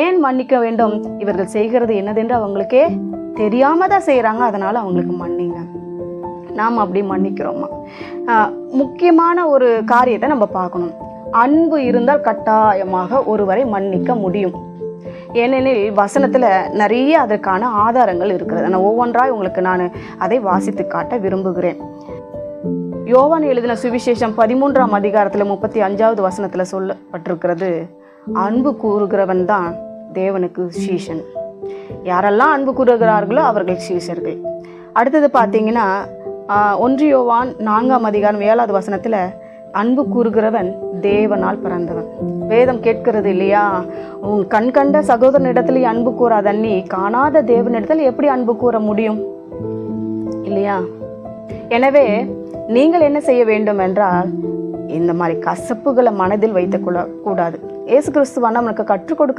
ஏன் மன்னிக்க வேண்டும்? இவர்கள் செய்கிறது என்னதென்று அவங்களுக்கே தெரியாம தான் செய்கிறாங்க அதனால அவங்களுக்கு மன்னிங்க. நாம் அப்படி மன்னிக்கிறோமா? முக்கியமான ஒரு காரியத்தை நம்ம பார்க்கணும். அன்பு இருந்தால் கட்டாயமாக ஒருவரை மன்னிக்க முடியும். ஏனெனில் வசனத்தில் நிறைய அதற்கான ஆதாரங்கள் இருக்கிறது. நான் ஒவ்வொன்றாய் உங்களுக்கு நான் அதை வாசித்து காட்ட விரும்புகிறேன். யோவான் எழுதின சுவிசேஷம் பதிமூன்றாம் அதிகாரத்தில் முப்பத்தி அஞ்சாவது வசனத்தில் சொல்லப்பட்டிருக்கிறது. அன்பு கூறுகிறவன் தான் தேவனுக்கு சீஷன் யாரெல்லாம் அன்பு கூறுகிறார்களோ அவர்கள் சீஷர்கள் அடுத்தது பார்த்தீங்கன்னா ஒன்றியோவான் நான்காம் அதிகாரம் ஏழாவது வசனத்தில் அன்பு கூறுகிறவன் தேவனால் பிறந்தவன். வேதம் கேட்கிறது இல்லையா? உன் கண் கண்ட சகோதரனிடத்தில் அன்பு கூறாத நீ காணாத தேவனிடத்தில் எப்படி அன்பு கூற முடியும்? இல்லையா? எனவே நீங்கள் என்ன செய்ய வேண்டும் என்றால் இந்த மாதிரி கசப்புகளை மனதில் வைத்துக் கூடாது. ஏசு கிறிஸ்துவான நம்மளுக்கு கற்றுக் கொடுக்குற